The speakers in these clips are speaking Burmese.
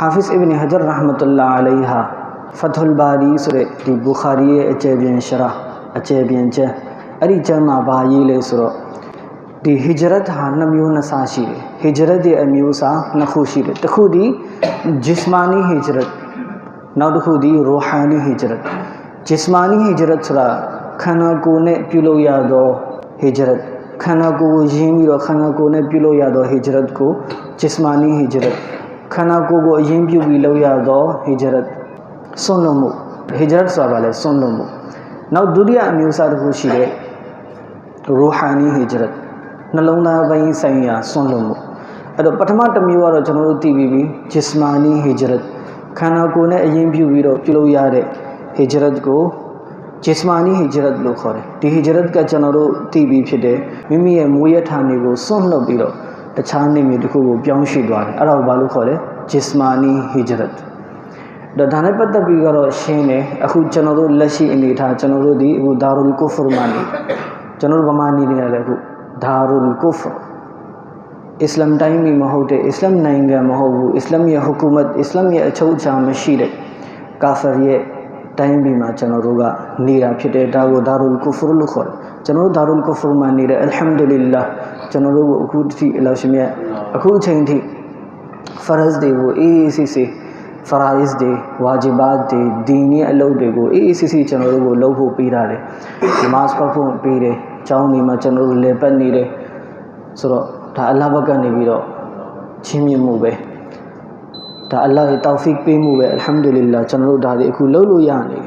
Hafiz Ibn Hajar rahmatullah alayha Fathul Bari ဆိုတဲ့ဒီ Bukhari ရဲ့အကျယ်ပြန်ရှရာအကျယ်ပြန်ကျမ်းအဲ့ဒီကျမ်းမှာဘာရေးလဲဆိုတော့ဒီ hijrat ဟာနှစ်မျိုးနှစ်စားရှိတယ် hijrat ရဲ့အမျိုးအစားနှစ်ခုရှိတယ်တစ်ခုဒီ jismani hijrat နောက်တစ်ခုဒီ ruhani hijrat jismani hijrat ဆိုတာခန္ဓာကိုယ်နဲ့ပြုလုပ်ရသော hijrat ခန္ဓာကိုယ်ကိုယဉ်ပြီးတော့ခန္ဓာကိုယ်နဲ့ပြုလုပ်ရသော hijrat ကို jismani hijrat ခန္ဓာကိုယ်ကိုအရင်ပြုပြီးလုပ်ရသော hijrat ဆွန့်လွတ်မှု hijrat ဆိုတာဘာလဲဆွန့်လွတ်မှုနောက်ဒုတိယအမျိုးအစားတစ်ခုရှိတဲ့ ruhani hijrat နှလုံးသားပိုင်းဆိုင်ရာဆွန့်လွတ်မှုအဲ့တော့ပထမတစ်မျိုးကတော့ကျွန်တော်တို့သိပြီးပြီ jismani hijrat ခန္ဓာကိုယ်နဲ့အရင်ပြုပြီးတော့ပြုလုပ်ရတဲ့ hijrat ကို jismani hijrat လို့ခေါ်တယ်ဒီ hijrat ကကျွန်တော်တို့သိပြီးဖြစ်တယ်မိမိရဲ့မူရဌာနေကိုစွန့်လွတ်ပြီးတော့တခြားနေမျိုးတစ်ခုကိုပြောင်းရွှေ့သွားတယ်အဲ့ဒါကိုဘာလို့ခေါ်လဲ jismani hijrat ဒါဒါနဲ့ပတ်သက်ပြီးတော့ရှင်းတယ်အခုကျွန်တော်တို့လက်ရှိအနေထားကျွန်တော်တို့ဒီအခုဒါရုလ်ကုဖ်မာနေကျွန်တော်တို့ဗမာနေနေရတယ်အခုဒါရုလ်ကုဖ်အစ္စလမ်တိုင်းပြည်မဟုတ်တဲ့အစ္စလမ်နိုင်ငံမဟုတ်ဘူးအစ္စလမ်ရဲ့ဟူကူမတ်အစ္စလမ်ရဲ့အချုပ်အခြာမရှိတဲ့ကာဖာရဲ့တိုင်းပြည်မှာကျွန်တော်တို့ကနေတာဖြစ်တယ်ဒါကိုဒါရုလ်ကုဖ်လို့ခေါ်တယ်ကျွန်တော်တို့ဒါရုလ်ကုဖ်မှာနေတယ်အလ်ဟမ်ဒူလ illah ကျွန်တော်တို့ကိုအခုတိအလောရှင်မြတ်အခုအချိန်ထိ ဖရဇ်တွေကိုအေးအေးဆေးဆေးဖရာအစ်တွေဝါဂျီဘတ်တွေဒီနီအလုပ်တွေကိုအေးအေးဆေးဆေးကျွန်တော်တို့ကိုလုပ်ဖို့ပေးတာတယ်နမတ်ဖတ်ဖို့ပေးတယ်ကျောင်းနေမှာကျွန်တော်တို့လေပတ်နေတယ်ဆိုတော့ဒါအလ္လာဟ်ဘက်ကနေပြီးတော့ချင်းမြင့်မှုပဲဒါအလ္လာဟ်ရဲ့တောက်ဖီပေးမှုပဲအလ်ဟမ်ဒူလ illah ကျွန်တော်တို့ဒါတွေအခုလုပ်လို့ရနေတယ်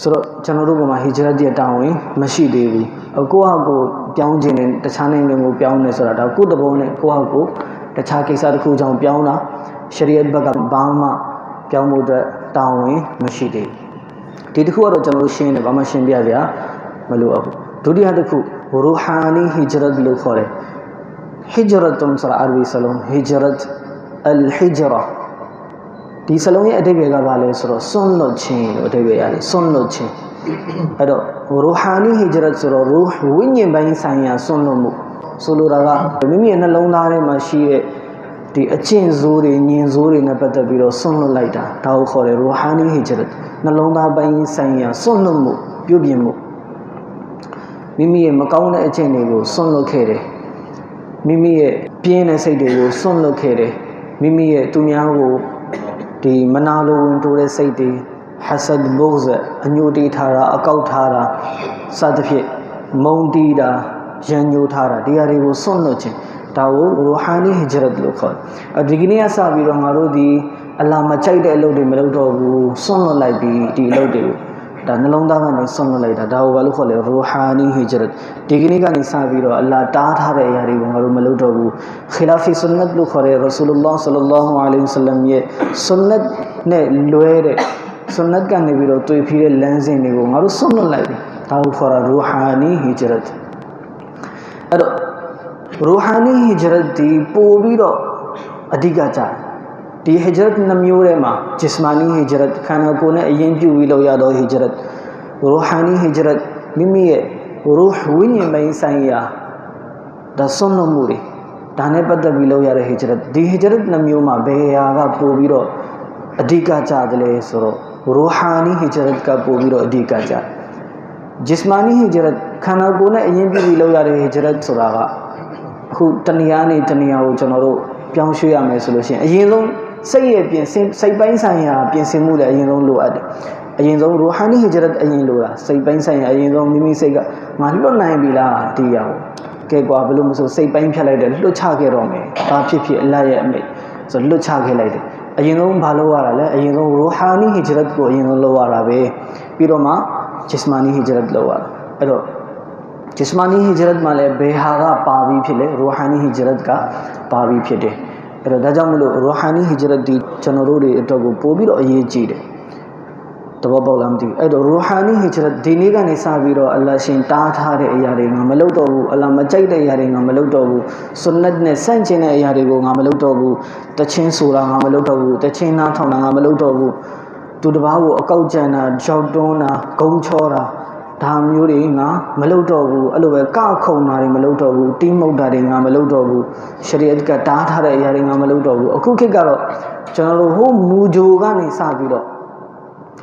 ဆိုတော့ကျွန်တော်တို့ဘုံမှာဟီဂျရတ်ရဲ့တာဝန်မရှိသေးဘူးအကိုဟာကိုပြောင်းခြင်းနဲ့တခြားနိုင်ငံကိုပြောင်းနေဆိုတာဒါကိုယ့်တဘောနဲ့ကိုယ့်ဟာကို တခြားကိစ္စတစ်ခုကြောင့်ပြောင်းတာရှရီယတ်ဘက်ကဘာမှပြောင်းဖို့အတွက်တာဝန်မရှိသေးဘူးဒီတစ်ခုကတော့ကျွန်တော်တို့ရှင်းတယ်ဘာမှရှင်းပြကြမလိုအပ်ဘူးဒုတိယတစ်ခုရူဟာနီဟီဂျရတ်လို့ခေါ်တယ်ဟီဂျရတ်တုံဆိုတာအာရဗီစလုံးဟီဂျရတ်အလ်ဟီဂျရာဒီစလုံးရဲ့အဓိပ္ပာယ်ကဘာလဲဆိုတော့စွန့်လွတ်ခြင်းလို့အဓိပ္ပာယ်ရတယ်စွန့်လွတ်ခြင်းအဲ့တော့ရူဟာနီဟီဂျရတ်ဆိုတော့ရူဝိညာဉ်ပိုင်းဆိုင်ရာစွန့်လွတ်မှု ဆိုလိုတာကမိမိရဲ့နှလုံးသားထဲမှာရှိတဲ့ဒီအကျင့်ဆိုးတွေညင်ဆိုးတွေနဲ့ပတ်သက်ပြီးတော့စွန့်လွတ်လိုက်တာဒါကိုခေါ်တယ်ရူဟာနီဟီဂျရတ်နှလုံးသားပိုင်းဆိုင်ရာစွန့်လွတ်မှုပြုပြင်မှုမိမိရဲ့မကောင်းတဲ့အကျင့်တွေကိုစွန့်လွတ်ခဲ့တယ်မိမိရဲ့ပြင်းတဲ့စိတ်တွေကိုစွန့်လွတ်ခဲ့တယ်မိမိရဲ့သူများကိုဒီမနာလိုဝင်တိုးတဲ့စိတ်တွေဟဆဒ်ဘုဇအညိုတီးထားတာအကောက်ထားတာစသဖြင့်မုံတီးတာ ရန်ညိုထားတာဒီဟာတွေကိုစွန့်လွတ်ခြင်းဒါကိုရူဟာနီဟီဂျရတ်လို့ခေါ်တယ်ဒီကနေ့ကစပြီးတော့ငါတို့ဒီအလာမကြိုက်တဲ့အလုပ်တွေမလုပ်တော့ဘူးစွန့်လွတ်လိုက်ပြီးဒီအလုပ်တွေကိုဒါနှလုံးသားကနေဆွန့်လွတ်လိုက်တာဒါကိုဘာလို့ခေါ်လဲရူဟာနီဟီဂျရတ်ဒီကနေ့ကနေစပြီးတော့အလ္လာတားထားတဲ့အရာတွေကိုငါတို့မလုပ်တော့ဘူးခီလာဖီဆွန်နတ်လို့ခေါ်တဲ့ရဆူလုလ္လာဆလ္လာဟူအလိုင်းဝဆလမ်ရဲ့ဆွန်နတ်နဲ့လွဲတဲ့ဆွန်နတ်ကနေပြီးတော့တွေ့ဖီးတဲ့လမ်းစဉ်တွေကိုငါတို့ဆွန့်လွတ်လိုက်ပြီဒါကိုခေါ်တာရူဟာနီဟီဂျရတ် အဲ့တော့ရူဟာနီဟီဂျရတ်ဒီပို့ပြီးတော့အဓိကကြတယ်ဒီဟီဂျရတ်နှမျိုးထဲမှာဂျစ်မာနီဟီဂျရတ်ခန္ဓာကိုယ်နဲ့အရင်ပြုပြီးလောက်ရတော့ဟီဂျရတ်ရူဟာနီဟီဂျရတ်မိမိရဲ့ရူဟ်ဝိညာဉ်ပိုင်းဆိုင်ရာဒါဆွန့်လွတ်မှုတွေဒါနဲ့ပတ်သက်ပြီးလောက်ရတဲ့ဟီဂျရတ်ဒီဟီဂျရတ်နှမျိုးမှာဘယ်ဟာကပို့ပြီးတော့အဓိကကြတယ်လဲဆိုတော့ရူဟာနီဟီဂျရတ်ကပို့ပြီးတော့အဓိကကြတယ် ဂျစ်မာနီဟီဂျရတ်ခန္ဓာကိုယ်နဲ့အရင်ပြုပြီးလောက်ရတဲ့ဟီဂျရတ်ဆိုတာကအခုတဏှာနဲ့တဏှာကိုကျွန်တော်တို့ပြောင်းရွှေ့ရမယ်ဆိုလို့ရှိရင်အရင်ဆုံးစိတ်ရဲ့ပြင်ဆင်စိတ်ပိုင်းဆိုင်ရာပြင်ဆင်မှုလည်းအရင်ဆုံးလိုအပ်တယ်အရင်ဆုံးရူဟာနီဟီဂျရတ်အရင်လိုတာစိတ်ပိုင်းဆိုင်ရာအရင်ဆုံးမိမိစိတ်ကငါလွတ်နိုင်ပြီလားဒီရအောင်ကဲကွာဘယ်လိုမဆိုစိတ်ပိုင်းဖြတ်လိုက်တယ်လွတ်ချခဲ့တော့မယ်ဘာဖြစ်ဖြစ်အလတ်ရဲ့အမိတ်ဆိုလွတ်ချခဲ့လိုက်တယ်အရင်ဆုံးဘာလုပ်ရတာလဲအရင်ဆုံးရူဟာနီဟီဂျရတ်ကိုအရင်ဆုံးလုပ်ရတာပဲပြီးတော့မှ ဂျစ်မာနီဟီဂျရတ်လုပ်ရတာအဲ့တော့ဂျစ်မာနီဟီဂျရတ်မှာလည်းဘေဟာကပါပြီးဖြစ်လေရူဟာနီဟီဂျရတ်ကပါပြီးဖြစ်တယ်အဲ့တော့ဒါကြောင့်မလို့ရူဟာနီဟီဂျရတ်ဒီကျွန်တော်တို့တွေအတွက်ကိုပို့ပြီးတော့အရေးကြီးတယ်တဘောပေါက်လားမသိဘူးအဲ့တော့ရူဟာနီဟီဂျရတ်ဒီနေ့ကနေစပြီးတော့အလ္လာရှင်တားထားတဲ့အရာတွေငါမလုပ်တော့ဘူးအလ္လာမကြိုက်တဲ့အရာတွေငါမလုပ်တော့ဘူးဆွန်နတ်နဲ့ဆန့်ကျင်တဲ့အရာတွေကိုငါမလုပ်တော့ဘူးတချင်းဆိုတာငါမလုပ်တော့ဘူးတချင်းနားထောင်တာငါမလုပ်တော့ဘူး သူတစ်ပါးကိုအကောက်ကြံတာကြောက်တွန်းတာဂုံချောတာဒါမျိုးတွေငါမလုပ်တော့ဘူးအဲ့လိုပဲကောက်ခုံတာတွေမလုပ်တော့ဘူးတီးမှုတ်တာတွေငါမလုပ်တော့ဘူးရှရီယတ်ကတားထားတဲ့အရာတွေငါမလုပ်တော့ဘူးအခုခေတ်ကတော့ကျွန်တော်တို့ဟိုမူဂျိုကနေစပြီးတော့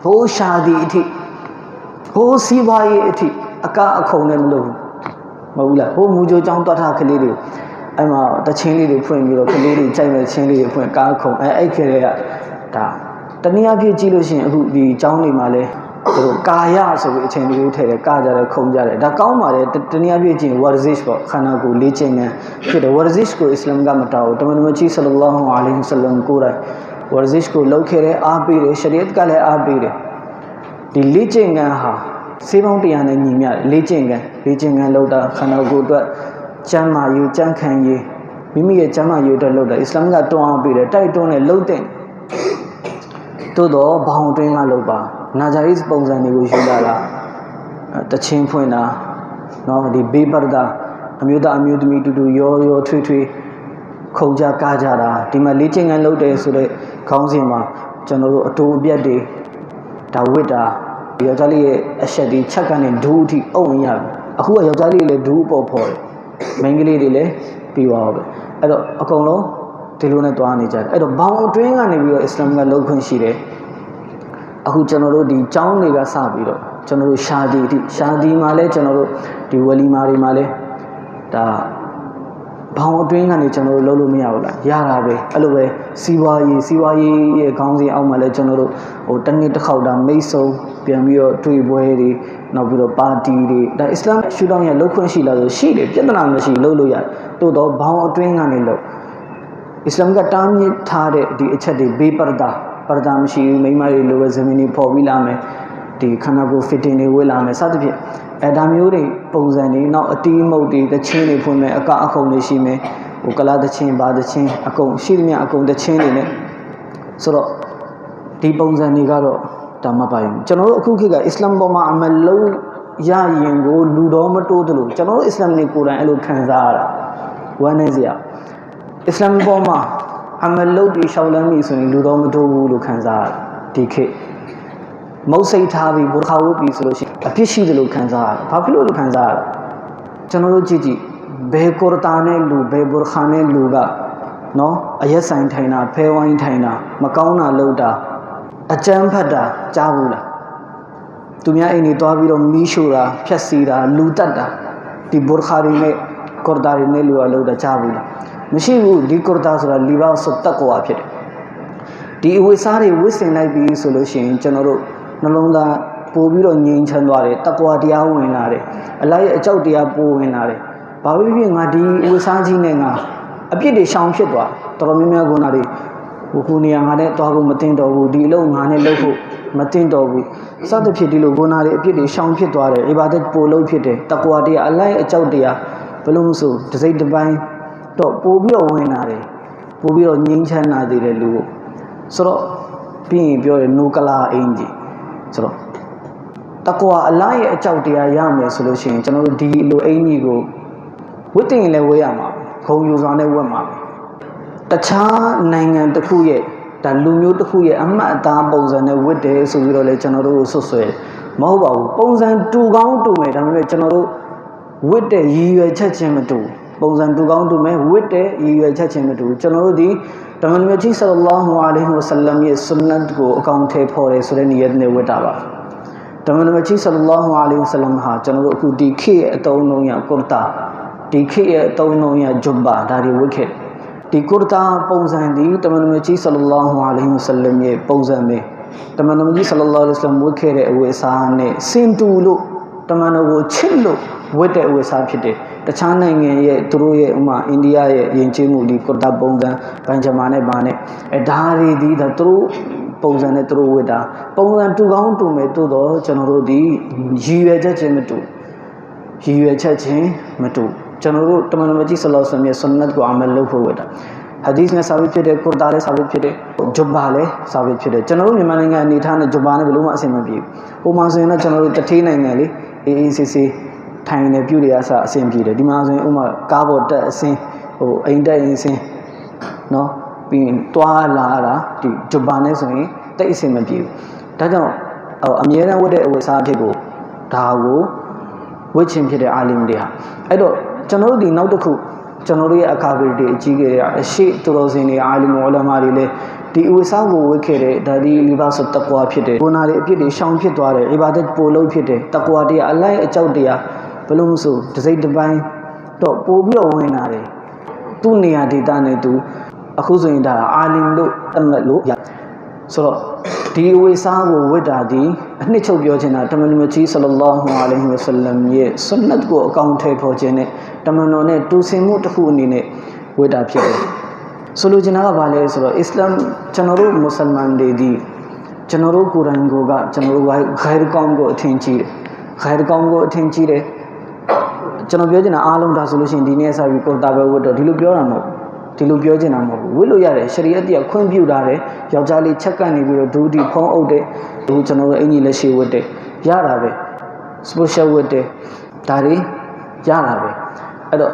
ဟိုရှာဒီအထိဟိုစီးပွားရေးအထိအကအခုံနဲ့မလုပ်ဘူးမဟုတ်ဘူးလားဟိုမူဂျိုចောင်းတွတ်ထားကလေးတွေအဲ့မှာတချင်းလေးတွေဖွင့်ပြီးတော့ကလေးတွေကြိုက်မဲ့ချင်းလေးတွေဖွင့်ကားခုံအဲ့အဲ့ခေတ်တွေကဒါ တနည်းအားဖြင့်ကြည့်လို့ရှိရင်အခုဒီចောင်းတွေမှာလဲသူတို့ကာယဆိုပြီးအချိန်လေးထည့်တယ်ကာကြတယ်ခုံကြတယ်ဒါကောင်းပါတယ်တနည်းအားဖြင့်ကြည့်ဝါရဇစ်ပေါ့ခန္ဓာကိုယ်လေ့ကျင့်နေဖြစ်တယ်ဝါရဇစ်ကိုအစ္စလာမ်ကမတောင်းဘူးတမန်တော်ကြီးဆလလောလဟ်အလိုင်းဝဆလမ်ကိုယ်တိုင်ဝါရဇစ်ကိုလောက်ခဲ့တယ်အားပေးတယ်ရှရီယတ်ကလည်းအားပေးတယ်ဒီလေ့ကျင့်ခန်းဟာစေးပေါင်းတရားနဲ့ညီမျှတယ်လေ့ကျင့်ခန်းလေ့ကျင့်ခန်းလောက်တာခန္ဓာကိုယ်အတွက်ကျမ်းမာရေးကြံ့ခံရေးမိမိရဲ့ကျမ်းမာရေးအတွက်လောက်တာအစ္စလာမ်ကတွန်းအားပေးတယ်တိုက်တွန်းတယ်လှုပ်တဲ့ သို့တော့ဘောင်အတွင်းကလုပ်ပါနာဇာရီပုံစံတွေကိုယူလာတာတချင်းဖွင့်တာနော်ဒီဘေးပရဒအမျိုးသားအမျိုးသမီးတူတူရောရောထွေထွေခုံကြကားကြတာဒီမှာလေ့ကျင့်ခန်းလုပ်တယ်ဆိုတော့ခေါင်းစဉ်မှာကျွန်တော်တို့အတူအပြက်တွေဒါဝိတာယောက်ျားလေးရဲ့အချက်ဒီချက်ကနေဒူးအထိအုံရပြီအခုကယောက်ျားလေးလည်းဒူးပေါ်ပေါ်တယ်မိန်းကလေးတွေလည်းပြီးသွားပါပဲအဲ့တော့အကုန်လုံး ဒီလိုနဲ့တွားနေကြတယ်အဲ့တော့ဘောင်အတွင်းကနေပြီးတော့အစ္စလာမ်ကလှုပ်ခွင့်ရှိတယ်အခုကျွန်တော်တို့ဒီចောင်းတွေကစပြီးတော့ကျွန်တော်တို့ရှာဒီအထိရှာဒီမှာလဲကျွန်တော်တို့ဒီဝလီမာတွေမှာလဲဒါဘောင်အတွင်းကနေကျွန်တော်တို့လုပ်လို့မရဘူးလားရတာပဲအဲ့လိုပဲစီးပွားရေးစီးပွားရေးရဲ့ခေါင်းစဉ်အောက်မှာလဲကျွန်တော်တို့ဟိုတစ်နှစ်တစ်ခေါက်တာမိတ်ဆုံပြန်ပြီးတော့တွေ့ပွဲတွေနောက်ပြီးတော့ပါတီတွေဒါအစ္စလာမ်ရှုထောင့်ရဲ့လုပ်ခွင့်ရှိလားဆိုရှိတယ်ပြဿနာမရှိလုပ်လို့ရတယ်တိုးတော့ဘောင်အတွင်းကနေလုပ် အစ္စလာမ်ကတားမြစ်ထားတဲ့ဒီအချက်တွေဘေးပရဒါပရဒါမရှိဘူးမိမတွေလိုပဲဇမင်းတွေပေါ်ပြီးလာမယ်ဒီခန္ဓာကိုယ် fitting တွေဝေးလာမယ်စသဖြင့်အဲဒါမျိုးတွေပုံစံတွေနောက်အတီးမုတ်တွေတချင်းတွေဖွင့်မယ်အကအခုံတွေရှိမယ်ဟိုကလာတချင်းဘာတချင်းအကုန်ရှိသမျှအကုန်တချင်းတွေ ਨੇ ဆိုတော့ဒီပုံစံတွေကတော့ဒါမှပါရင်ကျွန်တော်တို့အခုခေတ်ကအစ္စလာမ်ပေါ်မှာအမလုံးရရင်ကိုလူတော်မတိုးသလိုကျွန်တော်တို့အစ္စလာမ်တွေကိုယ်တိုင်အဲ့လိုခံစားရတာဝမ်းနေစရာ အစ္စလာမ်ပေါ်မှာအမလုံးဒီရှောက်လန်းပြီဆိုရင်လူတော်မတိုးဘူးလို့ခံစားရဒီခေတ်မုတ်စိတ်ထားပြီးဘူခါဝတ်ပြီးဆိုလို့ရှိရင်အပြစ်ရှိတယ်လို့ခံစားရတယ်။ဘာဖြစ်လို့လို့ခံစားရလဲ။ကျွန်တော်တို့ကြည့်ကြည့်ဘယ်ကုရ်တာနဲ့လူဘယ်ဘူခါနဲ့လူကနော်အရက်ဆိုင်ထိုင်တာဖဲဝိုင်းထိုင်တာမကောင်းတာလုပ်တာအကြမ်းဖက်တာကြားဘူးလား။သူများအိမ်တွေသွားပြီးတော့မီးရှို့တာဖျက်ဆီးတာလူတက်တာဒီဘူခါတွေနဲ့ကုရ်တာတွေနဲ့လူကလုပ်တာကြားဘူးလား။ မရှိဘူးဒီကုရ်တာဆိုတာလီဘာဆိုတက်ကွာဖြစ်တယ်။ဒီအဝိစားတွေဝစ်စင်လိုက်ပြီးဆိုလို့ရှိရင်ကျွန်တော်တို့နှလုံးသားပို့ပြီးတော့ငြိမ်ချမ်းသွားတယ်တကွာတရားဝင်လာတယ်အလိုက်ရဲ့အကြောက်တရားပို့ဝင်လာတယ်ဘာဖြစ်ဖြစ်ငါဒီဝိစားကြီးနဲ့ငါအပြစ်တွေရှောင်ဖြစ်သွားတော်တော်များများကနာတွေဟိုခုနေရာငါနဲ့တွားဖို့မတင်တော့ဘူးဒီအလုပ်ငါနဲ့လုပ်ဖို့မတင်တော့ဘူးစသဖြင့်ဒီလိုကနာတွေအပြစ်တွေရှောင်ဖြစ်သွားတယ်အဘာသက်ပို့လို့ဖြစ်တယ်တကွာတရားအလိုက်အကြောက်တရားဘယ်လိုမှဆိုတစိမ့်တစ်ပိုင်း တော့ပို့ပြီးတော့ဝင်လာတယ်ပို့ပြီးတော့ငြိမ်းချမ်းလာသေးတယ်လူကိုဆိုတော့ပြီးရင်ပြောတယ်နိုကလာအင်ဂျီဆိုတော့တကွာအလားရဲ့အကြောက်တရားရမယ်ဆိုလို့ရှိရင်ကျွန်တော်တို့ဒီလိုအင်ကြီးကိုဝတ်တင်လည်းဝေးရမှာဂုံယူစွာနဲ့ဝတ်မှာတခြားနိုင်ငံတစ်ခုရဲ့ဒါလူမျိုးတစ်ခုရဲ့အမှတ်အသားပုံစံနဲ့ဝတ်တယ်ဆိုပြီးတော့လည်းကျွန်တော်တို့ဆွဆွဲမဟုတ်ပါဘူးပုံစံတူကောင်းတူမယ်ဒါပေမဲ့ကျွန်တော်တို့ဝတ်တဲ့ရည်ရွယ်ချက်ချင်းမတူ ပုံစံတူကောင်းတူမယ်ဝတ်တဲ့ရည်ရွယ်ချက်ချင်းမတူကျွန်တော်တို့ဒီတမန်တော်ကြီးဆလလောဟူအလိုင်းဝဆလမ်ရဲ့ဆွန်နတ်ကိုအကောင့်ထဲပေါ်တယ်ဆိုတဲ့နေရာနဲ့ဝတ်တာပါတမန်တော်ကြီးဆလလောဟူအလိုင်းဝဆလမ်ဟာကျွန်တော်တို့အခုဒီခေတ်အတုံးလုံးရကုရတာဒီခေတ်အတုံးလုံးရဂျွဘာဒါတွေဝတ်ခဲ့ဒီကုရတာပုံစံဒီတမန်တော်ကြီးဆလလောဟူအလိုင်းဝဆလမ်ရဲ့ပုံစံပဲတမန်တော်ကြီးဆလလောလဟ်ဝဆလမ်ဝတ်ခဲ့တဲ့အဝတ်အစားနဲ့စင်တူလို့တမန်တော်ကိုချစ်လို့ဝတ်တဲ့အဝတ်အစားဖြစ်တယ် တခြားနိုင်ငံရဲ့သူတို့ရဲ့ဥမာအိန္ဒိယရဲ့ယဉ်ကျေးမှုဒီကုတ္တပုံစံဗန်ဂျမာနဲ့ဗာနဲ့အဲဒါတွေဒီဒါသူတို့ပုံစံနဲ့သူတို့ဝတ်တာပုံစံတူကောင်းတူမယ်တိုးတော့ကျွန်တော်တို့ဒီရည်ရွယ်ချက်ချင်းမတူရည်ရွယ်ချက်ချင်းမတူကျွန်တော်တို့တမန်တော်ကြီးဆလောဆမ်ရဲ့ဆွန်နတ်ကိုအမလလုပ်ဖို့ဝတ်တာဟာဒီစ်နဲ့စာဝတ်ဖြစ်တဲ့ကုရ်တာလည်းစာဝတ်ဖြစ်တဲ့ဂျွဘာလည်းစာဝတ်ဖြစ်တယ်ကျွန်တော်တို့မြန်မာနိုင်ငံအနေထားနဲ့ဂျွဘာနဲ့ဘယ်လိုမှအဆင်မပြေဘူးဟိုမှာဆိုရင်တော့ကျွန်တော်တို့တထေးနိုင်ငံလေအေးအေးဆေးဆေး ထိုင်နေပြုတွေအစအဆင်ပြေတယ်ဒီမှာဆိုရင်ဥမာကားပေါ်တက်အဆင်းဟိုအိမ်တက်ရင်အဆင်းနော်ပြီးရင်တွားလာတာဒီဂျပန်နဲ့ဆိုရင်တိတ်အဆင်မပြေဘူးဒါကြောင့်ဟိုအမြဲတမ်းဝတ်တဲ့အဝတ်အစားအဖြစ်ကိုဒါကိုဝိချင်းဖြစ်တဲ့အာလင်တွေဟာအဲ့တော့ကျွန်တော်တို့ဒီနောက်တစ်ခုကျွန်တော်တို့ရဲ့အခါပရိတွေအကြီးကြီးတွေအရှိသူတော်စင်တွေအာလင်မောလမာတွေလည်းဒီအဝိစားကိုဝိခဲ့တဲ့ဒါဒီလီဘာဆတ်တကွာဖြစ်တဲ့ကိုနာတွေအပြစ်တွေရှောင်ဖြစ်သွားတယ်အီဘာဒတ်ပို့လို့ဖြစ်တဲ့တကွာတရားအလိုက်အကြောက်တရား ဘလို့မဆိုတစိမ့်တစ်ပိုင်းတော့ပို့ပြီးတော့ဝင်လာတယ်သူ့နေရာဒေတာနဲ့သူအခုဆိုရင်ဒါအာလင်လို့တတ်မှတ်လို့ရဆိုတော့ဒီအဝိစားကိုဝိတာဒီအနှစ်ချုပ်ပြောချင်တာတမန်တော်ကြီးဆလလောဟူအလိုင်းဝဆလမ်ရဲ့ဆွနတ်ကိုအကောင့်ထဲပေါ်ခြင်းနဲ့တမန်တော်နဲ့တူဆင်မှုတစ်ခုအနေနဲ့ဝိတာဖြစ်တယ်ဆိုလိုချင်တာကဘာလဲဆိုတော့အစ္စလာမ်ကျွန်တော်တို့မွတ်စလမန်တွေဒီကျွန်တော်တို့ကိုယ်တိုင်ကိုကကျွန်တော်တို့ဂိုင်ကောင်းကိုအထင်ကြီးတယ်ဂိုင်ကောင်းကိုအထင်ကြီးတယ် ကျွန်တော်ပြောချင်တာအားလုံးဒါဆိုလို့ရှိရင်ဒီနေ့ဆက်ပြီးကိုတာပဲဝတ်တော့ဒီလိုပြောတာမဟုတ်ဒီလိုပြောချင်တာမဟုတ်ဘူးဝတ်လို့ရတယ်ရှရီအတ်တရားခွင့်ပြုတာတယ်ယောက်ျားလေးချက်ကန်နေပြီးတော့ဒူဒီဖုံးအုပ်တယ်ဒူကျွန်တော်တို့အင်ကြီးလက်ရှိဝတ်တယ်ရတာပဲ special ဝတ်တယ်ဒါတွေရတာပဲအဲ့တော့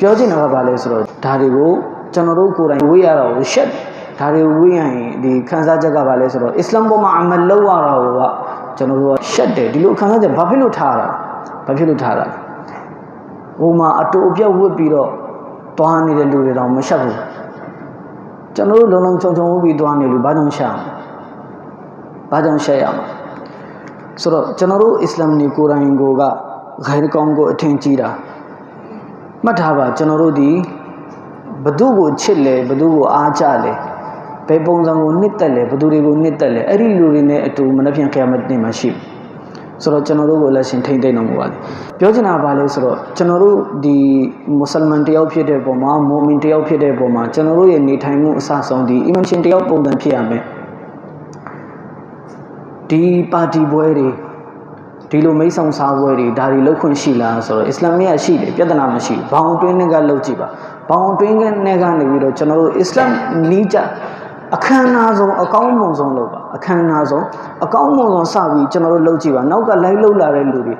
ပြောချင်တာကဘာလဲဆိုတော့ဒါတွေကိုကျွန်တော်တို့ကိုယ်တိုင်ဝေးရတာကိုရှက်ဒါတွေဝေးရရင်ဒီခံစားချက်ကဘာလဲဆိုတော့အစ္စလာမ်ပေါ်မှာအမလောက်ရတာကကျွန်တော်တို့ကရှက်တယ်ဒီလိုခံစားချက်ဘာဖြစ်လို့ထားတာဘာဖြစ်လို့ထားတာ ဟိုမှာအတူအပြောက်ဝတ်ပြီးတော့တွားနေတဲ့လူတွေတော့မရှက်ဘူးကျွန်တော်တို့လုံလုံချုံချုံဝတ်ပြီးတွားနေလို့ဘာကြောင့်ရှက်အောင်ဘာကြောင့်ရှက်ရမှာဆိုတော့ကျွန်တော်တို့အစ္စလာမ်နေကိုယ်တိုင်ကိုကဂိုင်းကောင်းကိုအထင်ကြီးတာမှတ်ထားပါကျွန်တော်တို့ဒီဘသူကိုချစ်လဲဘသူကိုအားကြလဲဘယ်ပုံစံကိုနှစ်သက်လဲဘသူတွေကိုနှစ်သက်လဲအဲ့ဒီလူတွေနဲ့အတူမနှပြန်ခရမတ်နေ့မှာရှိ ဆိုတော့ကျွန်တော်တို့ကိုလက်ရှင်ထိမ့်သိမ့်တော်မူပါလေပြောချင်တာကဘာလဲဆိုတော့ကျွန်တော်တို့ဒီမွတ်စလမန်တယောက်ဖြစ်တဲ့ပုံမှာမိုမင်တယောက်ဖြစ်တဲ့ပုံမှာကျွန်တော်တို့ရဲ့နေထိုင်မှုအစဆုံးဒီအီမန်ရှင်တယောက်ပုံစံဖြစ်ရမယ်ဒီပါတီပွဲတွေဒီလိုမိတ်ဆောင်စားပွဲတွေဒါတွေလောက်ခွင့်ရှိလားဆိုတော့အစ္စလာမ်ရဲ့ရှိတယ်ပြဿနာမရှိဘောင်တွင်းနဲ့ကလောက်ကြည့်ပါဘောင်တွင်းနဲ့ကနေပြီးတော့ကျွန်တော်တို့အစ္စလာမ်နီးကြ အခမ်းအနားဆုံးအကောင်းမွန်ဆုံးလုပ်ပါအခမ်းအနားဆုံးအကောင်းမွန်ဆုံးစပြီးကျွန်တော်တို့လုပ်ကြည့်ပါနောက်ကလိုက်လှုပ်လာတဲ့လူတွေ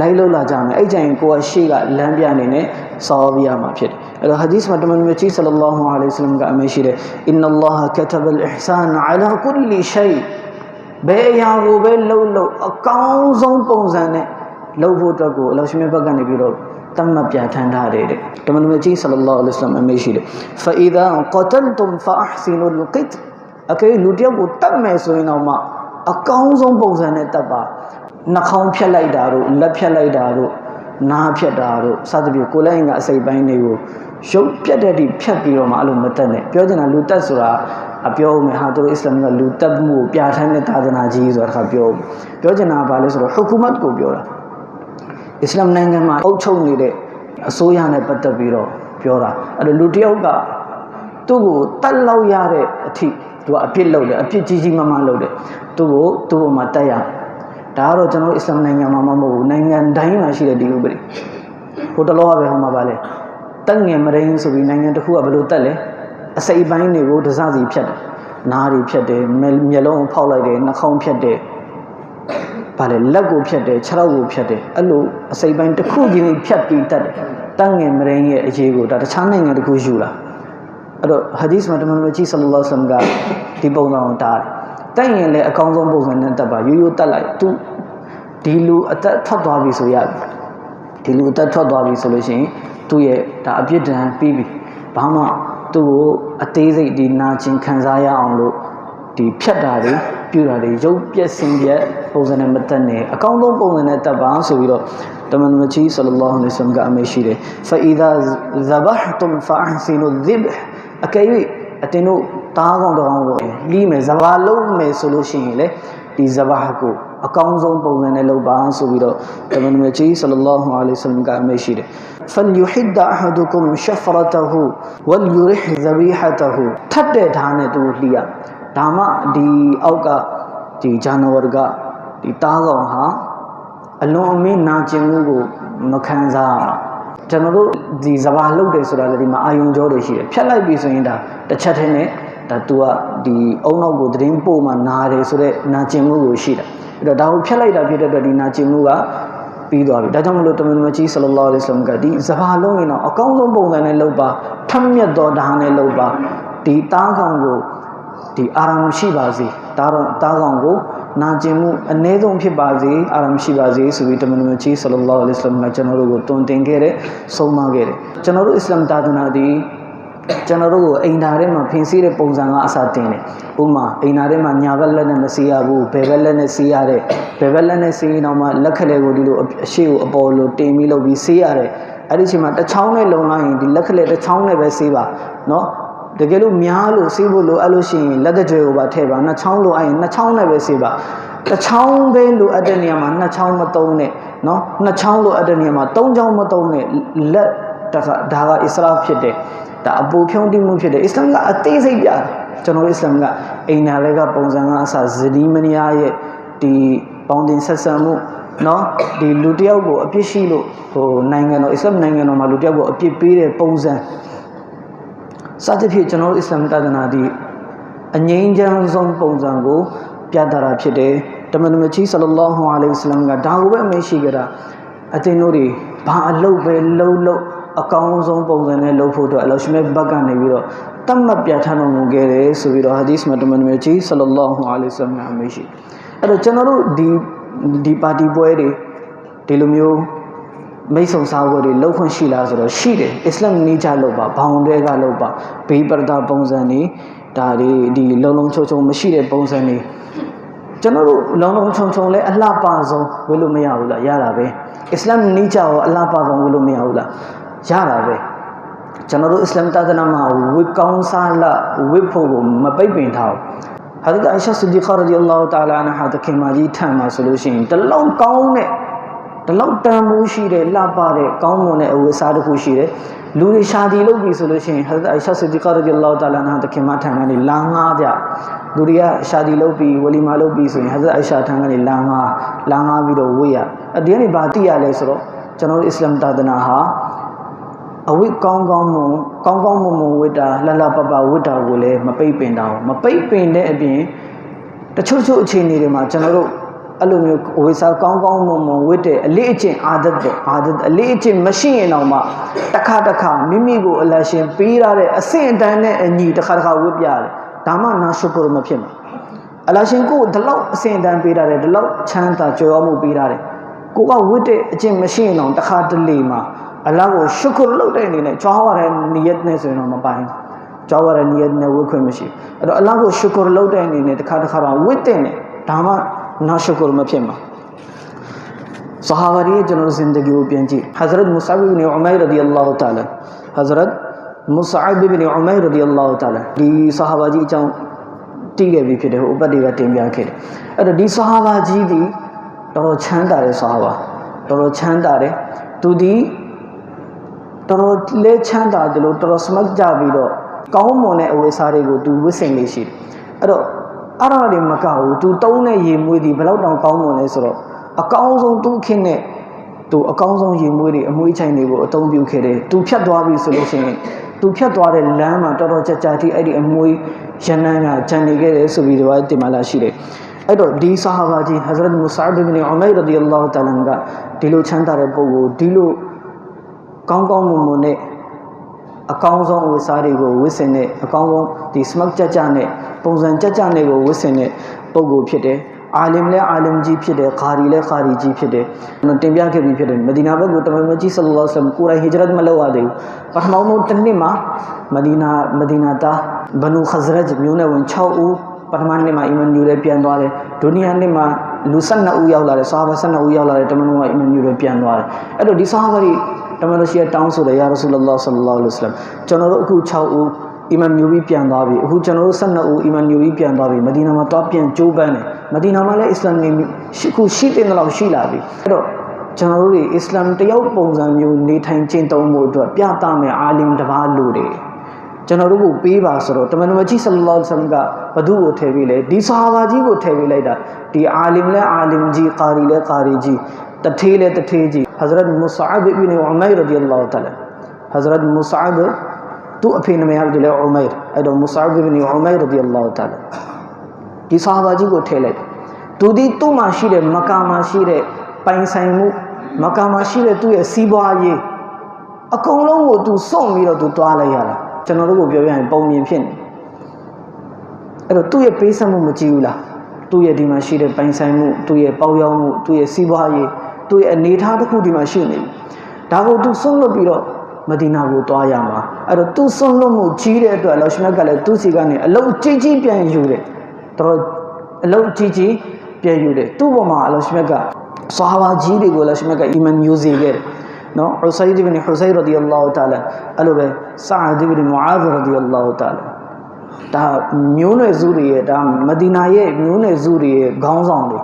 လိုက်လှုပ်လာကြမယ်အဲ့ကြရင်ကိုကရှေ့ကလမ်းပြနေနဲ့ဆော်ပြရမှာဖြစ်တယ်အဲ့တော့ဟာဒီစ်မှာတမန်တော်ကြီးဆလလောလဟူအလိုင်ဝဆလမ်ကအမေရှိတယ်အင်နလ္လာဟ်ကတဘလ်အဟ်ဆန်အလာကုလ်ရှိုင်ဘယ်အရာကိုပဲလှုပ်လှုပ်အကောင်းဆုံးပုံစံနဲ့လှုပ်ဖို့အတွက်ကိုအလောရှိမြတ်ဘက်ကနေပြီးတော့ တတ်မှတ်ပြဋ္ဌာန်းထားတယ်တဲ့တမန်တော်ကြီးဆလလောလဟ်အလိုင်ဝဆလမ်အမေရှိတယ်ဖအီဒါကတလ်တုမ်ဖအဟ်ဆီနူလ်ကစ်အကေလူတယောက်ကိုတတ်မယ်ဆိုရင်တော့မှအကောင်းဆုံးပုံစံနဲ့တတ်ပါနှာခေါင်းဖြတ်လိုက်တာတို့လက်ဖြတ်လိုက်တာတို့နားဖြတ်တာတို့စသဖြင့်ကိုယ်လည်းငါအစိပ်ပိုင်းတွေကိုရုပ်ပြတ်တဲ့ဒီဖြတ်ပြီးတော့မှအဲ့လိုမတက်နဲ့ပြောချင်တာလူတက်ဆိုတာအပြောမယ်ဟာတို့အစ္စလာမ်ကလူတက်မှုကိုပြဋ္ဌာန်းတဲ့သာသနာကြီးဆိုတာတစ်ခါပြောပြောချင်တာကဘာလဲဆိုတော့ဟူကူမတ်ကိုပြောတာ အစ္စလာမ်နိုင်ငံမှာအုပ်ချုပ်နေတဲ့အစိုးရနဲ့ပတ်သက်ပြီးတော့ပြောတာအဲ့တော့လူတယောက်ကသူ့ကိုတတ်လောက်ရတဲ့အထိသူကအပြစ်လုပ်တယ်အပြစ်ကြီးကြီးမားမားလုပ်တယ်သူ့ကိုသူ့ပေါ်မှာတက်ရဒါကတော့ကျွန်တော်တို့အစ္စလာမ်နိုင်ငံမှာမဟုတ်ဘူးနိုင်ငံတိုင်းမှာရှိတဲ့ဒီဥပဒေဟိုတလောကပဲဟောမှာပါလေတက်ငယ်မရင်းဆိုပြီးနိုင်ငံတစ်ခုကဘယ်လိုတက်လဲအစိပ်ပိုင်းတွေကိုဒစစီဖြတ်တယ်နားတွေဖြတ်တယ်မျက်လုံးကိုဖောက်လိုက်တယ်နှာခေါင်းဖြတ်တယ် ဗာလေလက်ကိုဖြတ်တယ်ခြေထောက်ကိုဖြတ်တယ်အဲ့လိုအစိပ်ပိုင်းတစ်ခုချင်းဖြတ်ပြီးတက်တယ်တက်ငယ်မရင်းရဲ့အရေးကိုဒါတခြားနိုင်ငံတစ်ခုယူလာအဲ့တော့ဟာဒီစ်မှာတမန်တော်ကြီးဆလ္လာလဟ်အလัยဟိဝါစလမ်ကဒီပုံစံကိုတားတယ်တိုက်ရင်လည်းအကောင်းဆုံးပုံစံနဲ့တက်ပါရိုးရိုးတက်လိုက်သူဒီလူအသက်ထွက်သွားပြီဆိုရပြီဒီလူအသက်ထွက်သွားပြီဆိုလို့ရှိရင်သူ့ရဲ့ဒါအပြစ်ဒဏ်ပြီးပြီဘာမှသူ့ကိုအသေးစိတ်ဒီနာကျင်ခံစားရအောင်လို့ဒီဖြတ်တာတွေ ပြုတာတွေရုပ်ပြက်စင်ပြက်ပုံစံနဲ့မတက်နဲ့အကောင်းဆုံးပုံစံနဲ့တက်ပါဆိုပြီးတော့တမန်တော်ကြီးဆလလောဟ်အလိုင်းဆမ်ကအမေရှိတယ်ဖအီဒါဇဘဟ်တုမ်ဖအဟ်စီနုဇဘအကယ်၍အတင်တို့တားကောင်တောင်းပေါ်လီးမယ်ဇဘာလုံးမယ်ဆိုလို့ရှိရင်လေဒီဇဘာကိုအကောင်းဆုံးပုံစံနဲ့လုပ်ပါဆိုပြီးတော့တမန်တော်ကြီးဆလလောဟ်အလိုင်းဆမ်ကအမေရှိတယ်ဖလ်ယူဟစ်ဒ်အဟဒုကုမ်ရှဖရတဟူဝလ်ယူရဟ်ဇဘီဟတဟူထတ်တဲ့ဓာတ်နဲ့သူလှီရမယ် ဒါမှဒီအောက်ကဒီဂျန်နဝါကဒီတားကောင်ဟာအလွန်အမင်းနာကျင်မှုကိုမခံစားရကျွန်တော်တို့ဒီစဘာလုတ်တယ်ဆိုတာလည်းဒီမှာအာယုံကြောတွေရှိတယ်ဖြတ်လိုက်ပြီဆိုရင်ဒါတစ်ချက်တည်းနဲ့ဒါ तू ကဒီအုံနောက်ကိုသတင်းပို့မှနာတယ်ဆိုတော့နာကျင်မှုကိုရှိတယ်အဲ့တော့ဒါကိုဖြတ်လိုက်တာဖြစ်တဲ့အတွက်ဒီနာကျင်မှုကပြီးသွားပြီဒါကြောင့်မလို့တမန်တော်ကြီးဆလလောလဟ်အလัยဟိဝါစလမ်ကဒီစဘာလုံးရင်တော့အကောင်းဆုံးပုံစံနဲ့လုပ်ပါထက်မြက်တော်ဒါနဲ့လုပ်ပါဒီတားကောင်ကို ဒီအာရမရှိပါစေတားတော့တားကောင်ကိုနာကျင်မှုအ ਨੇ ဆုံးဖြစ်ပါစေအာရမရှိပါစေဆိုပြီးတမန်တော်ကြီးဆလလောလဟ်အလัยဟိဝါစလမ်ကကျွန်တော်တို့ကိုတွင်တင်ခဲ့တဲ့ဆုံးမခဲ့တယ်ကျွန်တော်တို့အစ္စလာမ်သာသနာသည်ကျွန်တော်တို့ကိုအိမ်ဓာထဲမှာဖင်စီးတဲ့ပုံစံကအစတင်တယ်။ဥပမာအိမ်ဓာထဲမှာညာဘက်လက်နဲ့မစီးရဘူးဘယ်ဘက်လက်နဲ့စီးရတဲ့ဘယ်ဘက်လက်နဲ့စီးရင်တော့မှလက်ခက်လေးကိုဒီလိုအရှိကိုအပေါ်လိုတင်ပြီးလုပ်ပြီးစီးရတယ်။အဲ့ဒီအချိန်မှာတစ်ချောင်းနဲ့လုံလိုက်ရင်ဒီလက်ခက်လေးတစ်ချောင်းနဲ့ပဲစီးပါနော်။ တကယ်လို့များလို့စီးဖို့လိုအပ်လို့ရှိရင်လက်တကြွယ်ကိုပါထည့်ပါနှစ်ချောင်းလိုအဲ့ရင်နှစ်ချောင်းနဲ့ပဲစီးပါတစ်ချောင်းပဲလိုအပ်တဲ့နေရာမှာနှစ်ချောင်းမသုံးနဲ့နော်နှစ်ချောင်းလိုအပ်တဲ့နေရာမှာသုံးချောင်းမသုံးနဲ့လက်တခါဒါကအစ္စရာဖြစ်တယ်ဒါအပူဖြုံးတိမှုဖြစ်တယ်အစ္စလာမ်ကအသေးစိတ်ပြတယ်ကျွန်တော်အစ္စလာမ်ကအိမ်နာလေးကပုံစံကအစဇဒီမနီယာရဲ့ဒီပေါင်းတင်ဆက်ဆံမှုနော်ဒီလူတယောက်ကိုအပြစ်ရှိလို့ဟိုနိုင်ငံတော်အစ္စလာမ်နိုင်ငံတော်မှာလူတယောက်ကိုအပြစ်ပေးတဲ့ပုံစံ စသဖြင့်ကျွန်တော်တို့အစ္စလာမ်တာသနာဒီအငြိမ်းချမ်းဆုံးပုံစံကိုပြသတာဖြစ်တယ်တမန်တော်ကြီးဆလလောဟူအလိုင်ဝဆလမ်ကဒါကိုပဲအမေရှိကြတာအတင်းတို့တွေဘာအလုပ်ပဲလုံးလုံးအကောင်းဆုံးပုံစံနဲ့လုပ်ဖို့အတွက်အလောရှိမဲ့ဘက်ကနေပြီးတော့တတ်မှတ်ပြဋ္ဌာန်းတော်မူခဲ့တယ်ဆိုပြီးတော့ဟာဒီစ်မှာတမန်တော်ကြီးဆလလောဟူအလိုင်ဝဆလမ်ကအမေရှိအဲ့တော့ကျွန်တော်တို့ဒီဒီပါတီပွဲတွေဒီလိုမျိုး မိတ်ဆုံစားပွဲတွေလှုပ်ခွင့်ရှိလားဆိုတော့ရှိတယ်အစ္စလာမ်နီးကြလို့ပါဘောင်တွေကလို့ပါဘေးပရဒါပုံစံတွေဒါတွေဒီလုံလုံချုံချုံမရှိတဲ့ပုံစံတွေကျွန်တော်တို့လုံလုံချုံချုံလဲအလှပဆုံးဝယ်လို့မရဘူးလားရတာပဲအစ္စလာမ်နီးကြရောအလှပဆုံးဝယ်လို့မရဘူးလားရတာပဲကျွန်တော်တို့အစ္စလာမ်သာသနာမှာဝတ်ကောင်းစားလဝတ်ဖို့ကိုမပိတ်ပင်ထားဘူးဟာဒီအိုင်ရှာဆစ်ဒီခါရဒီအလ္လာဟူတာလာအနဟာတခင်မကြီးထံမှာဆိုလို့ရှိရင်တလုံးကောင်းတဲ့ တလောက်တန်ဖိုးရှိတဲ့လှပတဲ့ကောင်းမွန်တဲ့အဝတ်အစားတစ်ခုရှိတယ်လူတွေရှာဒီလုပ်ပြီဆိုလို့ရှိရင်ဟာဒီအိုင်ရှာဆစ်ဒီခါရဒီအလ္လာဟူတာလာအနဟာတခင်မထံကနေလာငားကြလူတွေကရှာဒီလုပ်ပြီးဝလီမာလုပ်ပြီးဆိုရင်ဟာဒီအိုင်ရှာထံကနေလာငားလာငားပြီးတော့ဝေ့ရအဒီကနေဘာသိရလဲဆိုတော့ကျွန်တော်တို့အစ္စလာမ်သာသနာဟာအဝိကောင်းကောင်းမွန်ကောင်းကောင်းမွန်မွန်ဝိတာလှလှပပဝိတာကိုလည်းမပိတ်ပင်တာမပိတ်ပင်တဲ့အပြင်တချို့ချို့အခြေအနေတွေမှာကျွန်တော်တို့ အဲ့လိုမျိုးဝိစာကောင်းကောင်းမွန်မွန်ဝိတဲ့အလေးအကျင့်အာဒတ်ပေါ့အာဒတ်အလေးအကျင့်မရှိရင်တော့မှတစ်ခါတစ်ခါမိမိကိုအလရှင်ပေးရတဲ့အဆင့်အတန်းနဲ့အညီတစ်ခါတစ်ခါဝိပြရတယ်ဒါမှနာရှုကရမဖြစ်မှာအလရှင်ကိုဒီလောက်အဆင့်အတန်းပေးရတယ်ဒီလောက်ချမ်းသာကြွယ်ဝမှုပေးရတယ်ကိုကဝိတဲ့အကျင့်မရှိရင်တော့တစ်ခါတလေမှာအလ္လာဟ်ကိုရှုခရလုပ်တဲ့အနေနဲ့ကြွားရတဲ့နီယတ်နဲ့ဆိုရင်တော့မပိုင်ဘူးကြွားရတဲ့နီယတ်နဲ့ဝတ်ခွင့်မရှိအဲ့တော့အလ္လာဟ်ကိုရှုခရလုပ်တဲ့အနေနဲ့တစ်ခါတစ်ခါတော့ဝတ်တဲ့နဲ့ဒါမှ နာရှုခရမဖြစ်မှာဆဟာဘာရဲ့ကျွန်တော်ဇင်ဒဂီကိုပြန်ကြည့် Hazrat Mus'ab ibn Umayr radiyallahu ta'ala Hazrat Mus'ab ibn Umayr radiyallahu ta'ala ဒီဆဟာဘာကြီးအကြောင်းတည်ခဲ့ပြီဖြစ်တယ်ဟိုဥပတ်တွေကတင်ပြခဲ့တယ်အဲ့တော့ဒီဆဟာဘာကြီးဒီတော်တော်ချမ်းသာတဲ့ဆဟာဘာတော်တော်ချမ်းသာတယ်သူဒီတော်တော်လဲချမ်းသာတယ်လို့တော်တော်စမတ်ကြပြီးတော့ကောင်းမွန်တဲ့အဝိစားတွေကိုသူဝစ်စင်လေးရှိတယ်အဲ့တော့ အဲ့ဒါတွေမကဘူးသူတုံးတဲ့ရေမွေးဒီဘယ်တော့တောင်ကောင်းမွန်လဲဆိုတော့အကောင်းဆုံးသူ့ခင်းနဲ့သူအကောင်းဆုံးရေမွေးတွေအမွေးချိုင်တွေကိုအသုံးပြုခဲ့တယ်သူဖြတ်သွားပြီဆိုလို့ရှိရင်သူဖြတ်သွားတဲ့လမ်းမှာတော်တော်ကြာကြာထိအဲ့ဒီအမွေးရနန်းကဂျန်နေခဲ့တယ်ဆိုပြီးတော့တင်မလာရှိတယ်အဲ့တော့ဒီဆာဟာဘာကြီး Hazrat Mus'ab ibn Umayr radiyallahu ta'ala ကဒီလိုချမ်းသာတဲ့ပုဂ္ဂိုလ်ဒီလိုကောင်းကောင်းမွန်မွန်နဲ့အကောင်းဆုံးဝတ်စားတွေကိုဝတ်ဆင်တဲ့အကောင်းဆုံးဒီ smoke ကြကြနဲ့ ပုံစံကြကြနဲ့ကိုဝတ်ဆင်တဲ့ပုဂ္ဂိုလ်ဖြစ်တယ်အာလင်လည်းအာလင်ကြီးဖြစ်တယ်ခါရီလည်းခါရီကြီးဖြစ်တယ်တင်ပြခဲ့ပြီးဖြစ်တယ်မဒီနာဘက်ကိုတမန်တော်ကြီးဆလ္လာလဟ်အလัยဟိဝါစလမ်ကိုယ်တိုင်ဟီဂျရတ်မလုပ်ရသေးဘူးပထမဆုံးတစ်နှစ်မှာမဒီနာမဒီနာသားဘနူခဇရတ်မျိုးနဲ့ဝင်6ဦးပထမနှစ်မှာအီမန်ယူလည်းပြန်သွားတယ်ဒုနီယာနှစ်မှာလူ12ဦးရောက်လာတယ်ဆာဟာဘ12ဦးရောက်လာတယ်တမန်တော်ကအီမန်ယူလည်းပြန်သွားတယ်အဲ့တော့ဒီဆာဟာဘတွေတမန်တော်ရှိတောင်းဆိုတယ်ယာရဆူလလာဆလ္လာလဟ်အလัยဟိဝါစလမ်ကျွန်တော်တို့အခု6ဦး အီမန်မျိုးပြီးပြန်သွားပြီအခုကျွန်တော်တို့12ဦးအီမန်မျိုးပြီးပြန်သွားပြီမဒီနာမှာတော့ပြန်ကြိုးပမ်းတယ်မဒီနာမှာလည်းအစ္စလာမ်နေခုရှိတဲ့လောက်ရှိလာပြီအဲ့တော့ကျွန်တော်တို့တွေအစ္စလာမ်တယောက်ပုံစံမျိုးနေထိုင်ကျင့်သုံးမှုအတွက်ပြသမယ်အာလင်တစ်ပါးလူတွေကျွန်တော်တို့ကိုပေးပါဆိုတော့တမန်တော်ကြီးဆလ္လာလဟ်အလัยဟိဝါစလမ်ကဘသူ့ကိုထည့်ပေးလဲဒီဆဟာဘာကြီးကိုထည့်ပေးလိုက်တာဒီအာလင်လဲအာလင်ကြီးကာရီလဲကာရီကြီးတထေးလဲတထေးကြီး Hazrat Mus'ab ibn Umayr radiyallahu ta'ala Hazrat Mus'ab သူ့အဖေနာမည်ကလည်း Umayr အဲ့တော့ Mus'ab ibn Umayr radiyallahu ta'ala ဒီဆာဟာကြီးကိုထည့်လိုက်သူဒီသူ့မှာရှိတဲ့မကာမှာရှိတဲ့ပိုင်ဆိုင်မှုမကာမှာရှိတဲ့သူ့ရဲ့စီးပွားရေးအကုန်လုံးကိုသူစွန့်ပြီးတော့သူတွားလိုက်ရတာကျွန်တော်တို့ကိုပြောပြရင်ပုံမြင်ဖြစ်နေအဲ့တော့သူ့ရဲ့ပေးဆက်မှုမကြည့်ဘူးလားသူ့ရဲ့ဒီမှာရှိတဲ့ပိုင်ဆိုင်မှုသူ့ရဲ့ပေါရောက်မှုသူ့ရဲ့စီးပွားရေးသူ့ရဲ့အနေအထားတစ်ခုဒီမှာရှိနေပြီဒါကိုသူဆုံးလွတ်ပြီးတော့ မဒီနာကိုသွားရမှာအဲ့တော့သူဆုံးလွတ်မှုကြီးတဲ့အတွက်လောရှမတ်ကလည်းသူ့စီကနေအလုံးကြီးကြီးပြန်ယူတယ်တော်အလုံးကြီးကြီးပြန်ယူတယ်သူ့ပေါ်မှာအလောရှမတ်ကဆာဟာဘာကြီးတွေကိုအလောရှမတ်ကအီမန်မျိုးစေခဲ့တယ်နော်ဥဆိုင်းဒီဘင်ဟူဆိုင်းရဒီအလ္လာဟူတာလာအဲ့လိုပဲဆာဒီဘင်မူအာဇ်ရဒီအလ္လာဟူတာလာဒါမျိုးနွယ်စုတွေရဲ့ဒါမဒီနာရဲ့မျိုးနွယ်စုတွေရဲ့ခေါင်းဆောင်တွေ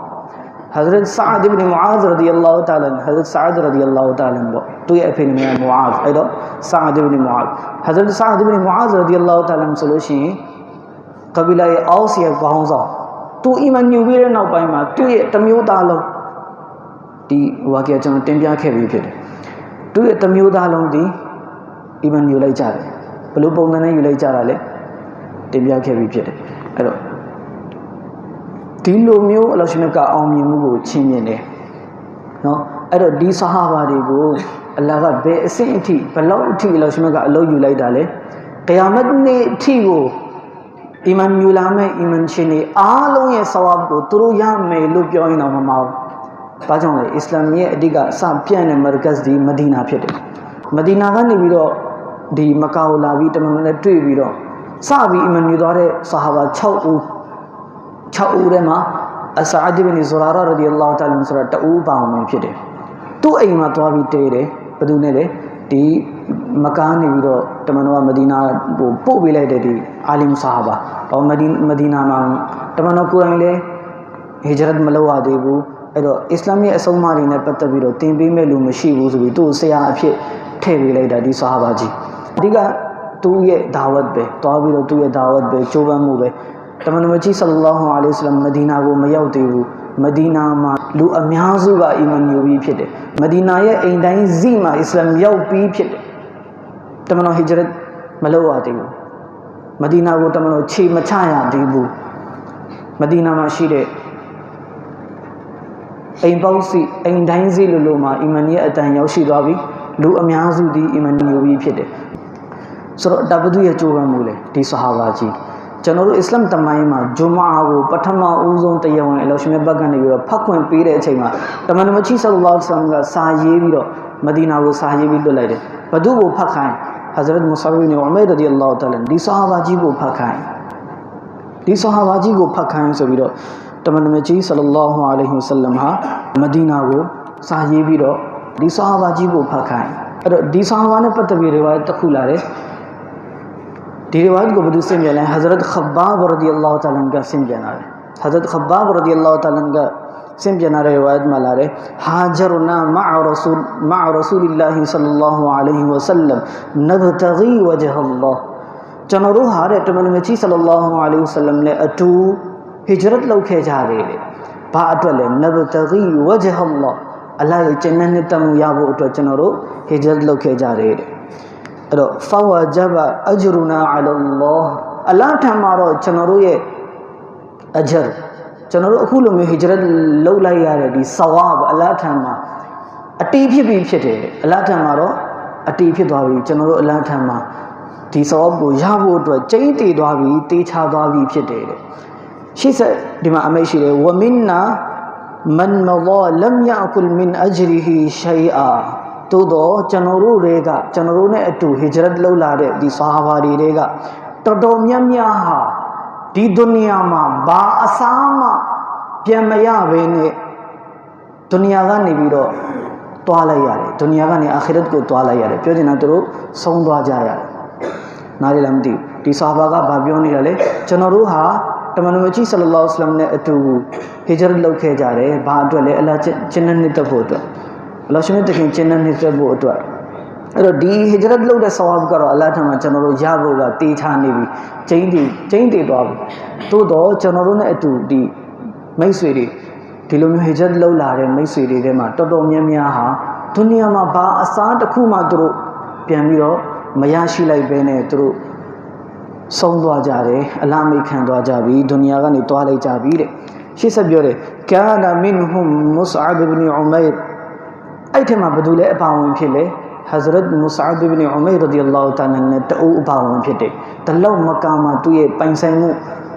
Hazrat Sa'ad ibn Mu'adh radiyallahu ta'ala Hazrat Sa'ad radiyallahu ta'ala ပေါ့သူရဲ့အဖေနာမည်က Mu'adh အဲ့တော့ Sa'ad ibn Mu'adh Hazrat Sa'ad ibn Mu'adh radiyallahu ta'ala ဆိုလို့ရှိရင်ကဘီလာရဲ့အောက်စီရဲ့ခေါင်းဆောင်သူအီမန်ညူပြီးတဲ့နောက်ပိုင်းမှာသူ့ရဲ့တမျိုးသားလုံးဒီဟိုကကျွန်တော်တင်ပြခဲ့ပြီးဖြစ်တယ်သူ့ရဲ့တမျိုးသားလုံးဒီအီမန်ညူလိုက်ကြတယ်ဘလို့ပုံစံနဲ့ယူလိုက်ကြတာလဲတင်ပြခဲ့ပြီးဖြစ်တယ်အဲ့တော့ ဒီလိုမျိုးအလရှမြတ်ကအောင်မြင်မှုကိုချီးမြှင့်တယ်နော်အဲ့တော့ဒီဆဟာဘာတွေကိုအလ္လာဟ်ကဘယ်အဆင့်အထိဘလောက်အထိအလရှမြတ်ကအလုပ်ယူလိုက်တာလဲကယာမတ်နေ့အထိကိုအီမန်ယူလာမဲ့အီမန်ရှင်တွေအားလုံးရဲ့ဆဝါဘ်ကိုသူတို့ရမယ်လို့ပြောရင်တော့မမဟုတ်ဘာကြောင့်လဲအစ္စလာမ်ရဲ့အဓိကအစပြန့်တဲ့မာကတ်ဒီမဒီနာဖြစ်တယ်မဒီနာကနေပြီးတော့ဒီမကာကိုလာပြီးတမန်တော်နဲ့တွေ့ပြီးတော့စပြီးအီမန်ယူသွားတဲ့ဆဟာဘာ6ဦး 6ဦးထဲမှာအဆာအဒ်ဘင်ဇူရာရရဒီအလ္လာဟ်တာလန်ဆိုတာတဦးပါဝင်ဖြစ်တယ်သူ့အိမ်မှာသွားပြီးတဲတယ်ဘယ်သူနဲ့လဲဒီမကားနေပြီးတော့တမန်တော်ကမဒီနာဟိုပို့ပေးလိုက်တဲ့ဒီအာလင်ဆာဟာဘာဟောမဒီမဒီနာမှာတမန်တော်ကိုယ်တိုင်လဲဟီဂျရတ်မလုပ်ရသေးဘူးအဲ့တော့အစ္စလာမ်ရဲ့အဆုံးအမတွေနဲ့ပတ်သက်ပြီးတော့တင်ပေးမဲ့လူမရှိဘူးဆိုပြီးသူ့ဆရာအဖြစ်ထည့်ပေးလိုက်တာဒီဆာဟာဘာကြီးအဓိကသူ့ရဲ့ဒါဝတ်ပဲတွားပြီးတော့သူ့ရဲ့ဒါဝတ်ပဲကြိုးပမ်းမှုပဲ တမန်တော်ကြီးဆလလောဟူအလိုင်းဆလမ်မဒီနာကိုမရောက်သေးဘူးမဒီနာမှာလူအများစုကအီမန်ယူပြီးဖြစ်တယ်မဒီနာရဲ့အိမ်တိုင်းဇီမှာအစ္စလာမ်ရောက်ပြီးဖြစ်တယ်တမန်တော်ဟိဂျရတ်မလုပ်ရသေးဘူးမဒီနာကိုတမန်တော်ခြေမချရသေးဘူးမဒီနာမှာရှိတဲ့အိမ်ပေါင်းစီအိမ်တိုင်းစီလိုလိုမှာအီမန်ရဲ့အတန်ရောက်ရှိသွားပြီလူအများစုဒီအီမန်ယူပြီးဖြစ်တယ်ဆိုတော့တပ္ပသူရဲ့ကြိုးပမ်းမှုလေဒီဆဟာဘာကြီး ကိုဖတ်ခိုင်းဒီဆဟာဘာကြီးကိုဖတ်ခိုင်းဆိုပြီးတော့တမန်တော်ကြီးဆလ္လာလဟ်အလိုင်းဝါဆလမ်ဟာမဒီနာကိုစာရေးပြီးတော့ဒီဆဟာဘာကြီးကိုဖတ်ခိုင်းအဲ့တော့ဒီဆဟာဘာနဲ့ပတ်သက်ပြီးတွေတစ်ခုလာတ टी रिवायत को बदू से मिला है हज़रत खब्बाब रदी अल्लाह तन का सिम जना है हज़रत खब्बाब रदी अल्लाह तन का सिम जना रिवायत में ला रहे हाजर ना मा रसूल मा रसूल सल्लल्लाहु अलैहि वसल्लम नबतगी वजह अल्लाह चनरो हारे टमन मची सल्लल्लाहु अलैहि वसल्लम ने अटू हिजरत लौखे जा रे रे पा अटले नबतगी वजह अल्लाह अल्लाह चनन तम याबो अटो चनरो हिजरत लौखे जा रे रे အလ္လာဟ်ကျွန်တော်တို့ဟာတဲ့တမန်တော်ကြီးဆလ္လာဟူအလိုင်းဝါဆလမ်နဲ့အတူဟီဂျရတ်လုပ်ခဲ့ကြတယ်တဲ့ဘာအတွက်လဲနဘတဂီဝဂျဟ်အလ္လာဟ်အလ္လာဟ်ရဲ့ကျင့်တဲ့တမှုရဖို့အတွက်ကျွန်တော်တို့ဟီဂျရတ်လုပ်ခဲ့ကြတယ်တဲ့အဲ့တော့ဖဝဂျဘအဂျရူနာအလလောအလာထံမှာတော့ကျွန်တော်တို့ရဲ့အဂျရကျွန်တော်တို့အခုလိုမျိုးဟီဂျရတ်လုပ်လိုက်ရတဲ့ဒီဆဝါဘအလာထံမှာအတီးဖြစ်ပြီးဖြစ်တယ်အလာထံမှာတော့အတီးဖြစ်သွားပြီကျွန်တော်တို့အလာထံမှာဒီဆဝါဘကိုရဖို့အတွက်ကျိန်းတည်သွားပြီတေးချသွားပြီဖြစ်တယ်တဲ့ရှေ့ဆက်ဒီမှာအမိတ်ရှိတယ်ဝမင်နာမန်မဒလမ်ယာကုလ်မင်အဂျရီဟီရှိအာ သို့တော့ကျွန်တော်တို့တွေကကျွန်တော်တို့နဲ့အတူဟီဂျရတ်လုပ်လာတဲ့ဒီဆာဟာဘာတွေတွေကတော်တော်များများဟာဒီဒုနီယာမှာဘာအစားမှပြန်မရဘဲနဲ့ဒုနီယာကနေပြီးတော့တွားလိုက်ရတယ်ဒုနီယာကနေအာခီရတ်ကိုတွားလိုက်ရတယ်ပြောချင်တာသူတို့ဆုံးသွားကြရတယ်နားရလည်းမသိဘူးဒီဆာဟာဘာကဘာပြောနေတာလဲကျွန်တော်တို့ဟာတမန်တော်ကြီးဆလ္လာလဟ်အလัยဟိဝါစလမ်နဲ့အတူဟီဂျရတ်လုပ်ခဲ့ကြတယ်ဘာအတွက်လဲအလ္လာဟ်ကျင့်တဲ့နှစ်သက်ဖို့အတွက် အလ္လာဟ်ရှင်တခင်ကျင့်တဲ့နှစ်သက်ဖို့အတွက်အဲ့တော့ဒီဟီဂျရတ်လုပ်တဲ့ဆဝါဘ်ကတော့အလ္လာဟ်ထံမှာကျွန်တော်တို့ရဖို့ကတေးချနေပြီကျင်းတည်ကျင်းတည်သွားပြီသို့တော့ကျွန်တော်တို့နဲ့အတူဒီမိတ်ဆွေတွေဒီလိုမျိုးဟီဂျရတ်လုပ်လာတဲ့မိတ်ဆွေတွေထဲမှာတော်တော်များများဟာဒုနီယာမှာဘာအစားတစ်ခုမှသူတို့ပြန်ပြီးတော့မရရှိလိုက်ဘဲနဲ့သူတို့ဆုံးသွားကြတယ်အလားမိခံသွားကြပြီဒုနီယာကနေတွားလိုက်ကြပြီတဲ့ရှေ့ဆက်ပြောတယ်ကာနာမင်ဟွမ်မုဆအာဘ်ဘ်နီဥမိုင် အဲ့ထက်မှာဘယ်သူလဲအပါဝင်ဖြစ်လဲ Hazrat Mus'ab ibn Umayr radiyallahu ta'ala နဲ့တအုပ်အပါဝင်ဖြစ်တယ်။တလောက်မကာမှာသူ့ရဲ့ပိုင်ဆိုင်မှု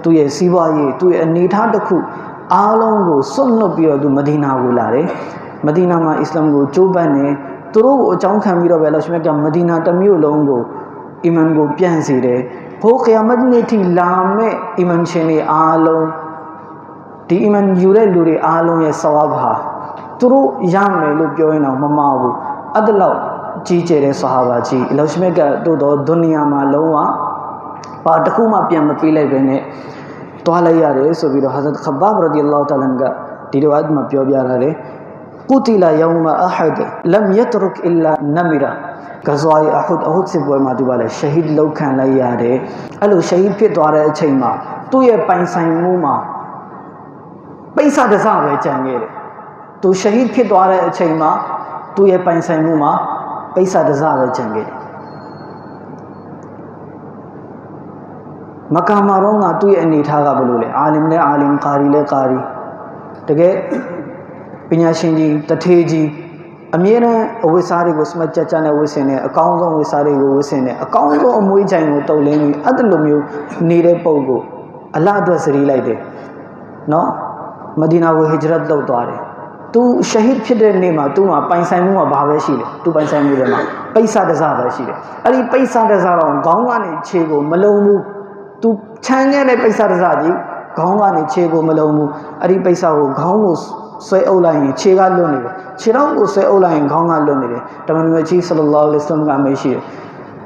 သူ့ရဲ့စီးပွားရေးသူ့ရဲ့အနေအထားတစ်ခုအားလုံးကိုစွန့်လွတ်ပြီးတော့သူမဒီနာကိုလာတယ်မဒီနာမှာအစ္စလာမ်ကိုကြိုးပမ်းနေသူတို့ကိုအကြောင်းခံပြီးတော့ပဲလောရှမြတ်ကမဒီနာတစ်မြို့လုံးကိုအီမန်ကိုပြန့်စေတယ်ဟိုခရမတ်နေ့ထိလာမဲ့အီမန်ရှင်တွေအားလုံးဒီအီမန်ယူတဲ့လူတွေအားလုံးရဲ့ဆဝါဘာ သူတို့ရမယ်လို့ပြောရင်တော့မမှားဘူးအဲ့ဒါလောက်ကြီးကျယ်တဲ့ဆဟာဘာကြီးလောရှမြတ်ကတို့တော့ဒုနီယာမှာလုံးဝဘာတစ်ခုမှပြန်မပေးလိုက်ပဲနဲ့တွားလိုက်ရတယ်ဆိုပြီးတော့ဟာဇတ်ခဘာဘ်ရဒီအလ္လာဟ်တာလန်ကဒီလိုအတ်မှာပြောပြထားတယ်ကုတီလာယောမအဟဒ်လမ်ယတရုကအီလာနမီရာဂဇဝါယအဟဒ်အဟဒ်စစ်ပွဲမှာသူပါလေရှဟီဒ်လောက်ခံလိုက်ရတယ်အဲ့လိုရှဟီဒ်ဖြစ်သွားတဲ့အချိန်မှာသူ့ရဲ့ပိုင်ဆိုင်မှုမှာပိဿဒစပဲကြံခဲ့တယ် သူရှဟီဒ်ဖြစ်သွားတဲ့အချိန်မှာသူ့ရဲ့ပိုင်ဆိုင်မှုမှာပိဿဒစပဲကြံခဲ့တယ်မကာမာရောကသူ့ရဲ့အနေထားကဘယ်လိုလဲအာလင်လဲအာလင်ကာရီလဲကာရီတကယ်ပညာရှင်ကြီးတထေးကြီးအမြဲတမ်းအဝိစားတွေကိုစမတ်ကြကြနဲ့ဝစ်စင်တယ်အကောင်းဆုံးဝိစားတွေကိုဝစ်စင်တယ်အကောင်းဆုံးအမွေးချိုင်ကိုတုံလင်းပြီးအဲ့ဒီလိုမျိုးနေတဲ့ပုံကိုအလအတွက်စရီးလိုက်တယ်နော်မဒီနာကိုဟီဂျရတ်လုပ်သွားတယ် သူရှဟီဒ်ဖြစ်တဲ့နေ့မှာသူ့မှာပိုင်ဆိုင်မှုကဘာပဲရှိတယ်သူပိုင်ဆိုင်မှုတွေမှာပိဿဒဇပဲရှိတယ်အဲ့ဒီပိဿဒဇတော့ခေါင်းကနေခြေကိုမလုံးဘူးသူချမ်းခဲ့တဲ့ပိဿဒဇကြီးခေါင်းကနေခြေကိုမလုံးဘူးအဲ့ဒီပိဿကိုခေါင်းကိုဆွဲအုပ်လိုက်ရင်ခြေကလွတ်နေတယ်ခြေထောက်ကိုဆွဲအုပ်လိုက်ရင်ခေါင်းကလွတ်နေတယ်တမန်တော်ကြီးဆလလောလ္လဟ်အလိုင်းဝါဆလမ်ကမရှိတယ်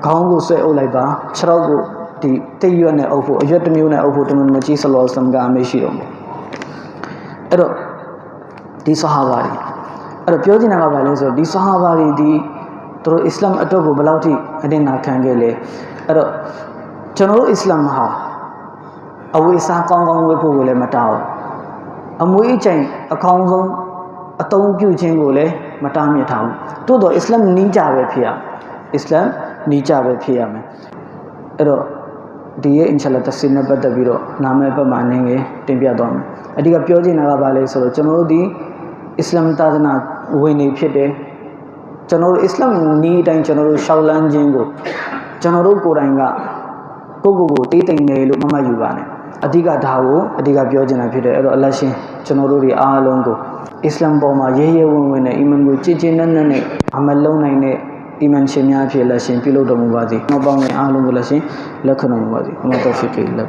ခေါင်းကိုဆွဲအုပ်လိုက်ပါခြေထောက်ကိုဒီတိတ်ရွက်နဲ့အုပ်ဖို့အရွက်တစ်မျိုးနဲ့အုပ်ဖို့တမန်တော်ကြီးဆလလောလ္လဟ်အလိုင်းဝါဆလမ်ကမရှိတော့ဘူးအဲ့တော့ ဒီဆဟာဘာတွေအဲ့တော့ပြောချင်တာကဘာလဲဆိုတော့ဒီဆဟာဘာတွေဒီသူတို့အစ္စလာမ်အတွက်ကိုဘယ်လောက်ထိအတင်းနာခံခဲ့လဲအဲ့တော့ကျွန်တော်တို့အစ္စလာမ်ဟာအဝိစားကောင်းကောင်းဝတ်ဖို့ကိုလည်းမတောင်းအမွေးချိန်အကောင်းဆုံးအသုံးပြုခြင်းကိုလည်းမတားမြစ်ထားဘူးတိုးတော့အစ္စလာမ်နီးကြပဲဖြစ်ရအစ္စလာမ်နီးကြပဲဖြစ်ရမယ်အဲ့တော့ဒီရဲ့အင်ရှာလာတဆင်နဲ့ပတ်သက်ပြီးတော့နာမည်ဘက်မှာနင်းငယ်တင်ပြသွားမယ်အဓိကပြောချင်တာကဘာလဲဆိုတော့ကျွန်တော်တို့ဒီ အစ္စလာမ်သာသနာဝင်နေဖြစ်တယ်ကျွန်တော်တို့အစ္စလာမ်နီးအတိုင်းကျွန်တော်တို့ရှောက်လန်းခြင်းကိုကျွန်တော်တို့ကိုယ်တိုင်ကကိုယ့်ကိုယ်ကိုတေးတိမ်နေလို့မမှတ်ယူပါနဲ့အဓိကဒါကိုအဓိကပြောချင်တာဖြစ်တယ်အဲ့တော့အလတ်ရှင်ကျွန်တော်တို့တွေအားလုံးကိုအစ္စလာမ်ပေါ်မှာရဲရဲဝံ့ဝံ့နဲ့အီမန်ကိုကြည်ကြည်နက်နက်နဲ့အမလုံးနိုင်တဲ့အီမန်ရှင်များဖြစ်လက်ရှင်ပြုလုပ်တော်မူပါစေ။နောက်ပေါင်းတဲ့အားလုံးကိုလက်ရှင်လက်ခံတော်မူပါစေ။အမတ်တော်ဖီကီလက်